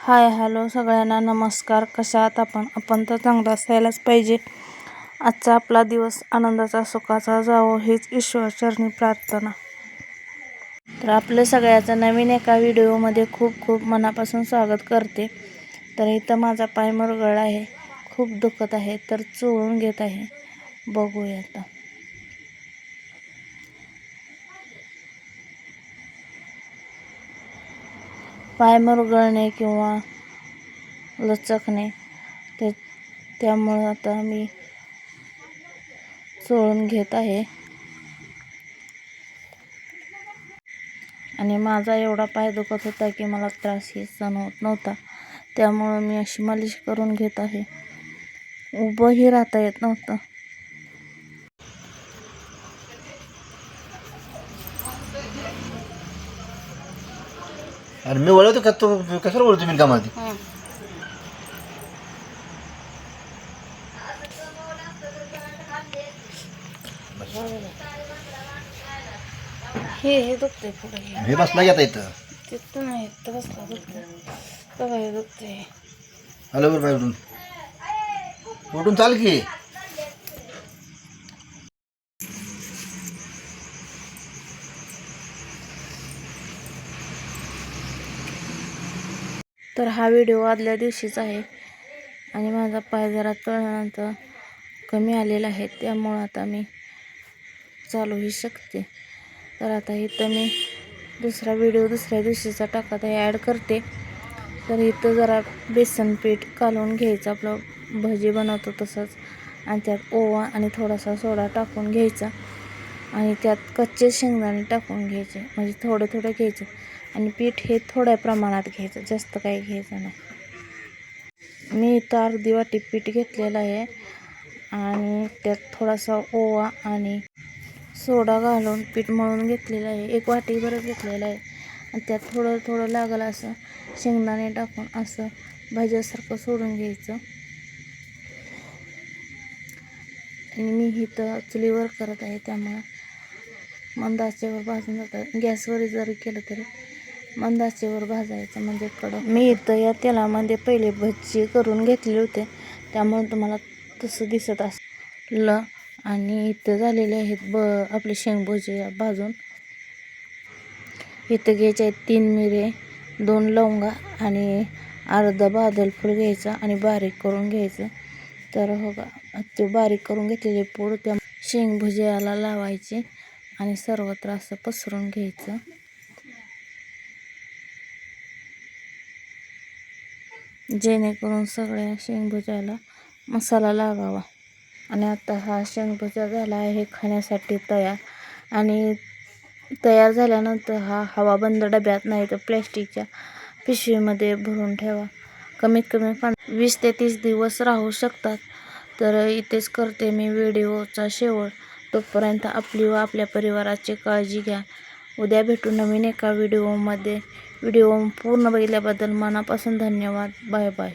Hi hello सगळ्यांना नमस्कार. कशा आहात आपण? आपण तर चांगला असायलाच पाहिजे. आजचा आपला दिवस आनंदाचा सुखाचा जावो हीच ईश्वरचरणी प्रार्थना. तर आपलं सगळ्याचं नवीन एका व्हिडिओमध्ये खूप खूप मनापासून स्वागत करते. तर इथं माझा पाय मुरगळ आहे. खूप दुखत आहे तर चोळून घेत आहे. बघूया आता. पाय मुरगळणे किंवा लचकणे ते त्यामुळं आता मी चोळून घेत आहे. आणि माझा एवढा पाय दुखत होता की मला त्रासही सहन होत नव्हता. त्यामुळं मी अशी मालिश करून घेत आहे. उभंही राहता येत नव्हतं. अरे मी वळवतो का तू कशाला वळवतो मी कामात हे हे दुखते पुढे. बसला घेता इथं? तिथं नाही तर बसला दुखते बघा हे दुखते बरं बाय उठून. उठून चाल की. तर हा व्हिडिओ आदल्या दिवशीचा आहे. आणि माझा पाय जरा तळल्यानंतर कमी आलेला आहे त्यामुळं आता मी चालूही शकते. तर आता इथं मी दुसरा व्हिडिओ दुसऱ्या दिवशीचा टाकत आहे ॲड करते. तर इथं जरा बेसन पीठ कालवून घ्यायचं आपलं भजी बनवतो तसंच. आणि त्यात ओवा आणि थोडासा सोडा टाकून घ्यायचा. आणि त्यात कच्चे शेंगदाणे टाकून घ्यायचे म्हणजे थोडं थोडं घ्यायचे. आणि पीठ हे थोड्या प्रमाणात घ्यायचं जास्त काही घ्यायचं नाही. मी इथं अर्धी वाटी पीठ घेतलेलं आहे आणि त्यात थोडासा ओवा आणि सोडा घालून पीठ मळून घेतलेलं आहे. एक वाटी बरं घेतलेलं आहे. आणि त्यात थोडं थोडं लागलं असं शेंगदाणे टाकून असं भाज्यासारखं सोडून घ्यायचं. आणि मी इथं चुलीवर करत आहे त्यामुळं मंद आचेवर भाजून जातं. गॅसवर जरी केलं तरी मंदाचेवर भाजायचं म्हणजे कडक. मी इथं या तेलामध्ये पहिले भजी करून घेतले होते. त्यामुळे तुम्हाला तसं दिसत असलं आणि इथं झालेले आहेत ब आपले शेंगभजी भाजून. इथं घ्यायचे आहेत तीन मिरे दोन लवंगा आणि अर्धा बादल फूल घ्यायचा आणि बारीक करून घ्यायचं. तर हो का ते बारीक करून घेतलेले पूड त्या शेंगभुजियाला लावायचे आणि सर्वत्र असं पसरून घ्यायचं. जेणेकरून सगळ्या शेंगभुज्याला मसाला लागावा. आणि आता हा शेंगभुजा झाला आहे खाण्यासाठी तयार. आणि तयार झाल्यानंतर हा हवा बंद डब्यात नाही तर प्लॅस्टिकच्या पिशवीमध्ये भरून ठेवा. कमीत कमी पं वीस ते तीस दिवस राहू शकतात. तर इथेच करते मी व्हिडिओचा शेवट. तोपर्यंत आपली व आपल्या परिवाराची काळजी घ्या. उद्या भेटू नवीन एका व्हिडिओमध्ये. व्हिडिओ पूर्ण बघितल्याबद्दल मनापासून धन्यवाद. Bye bye.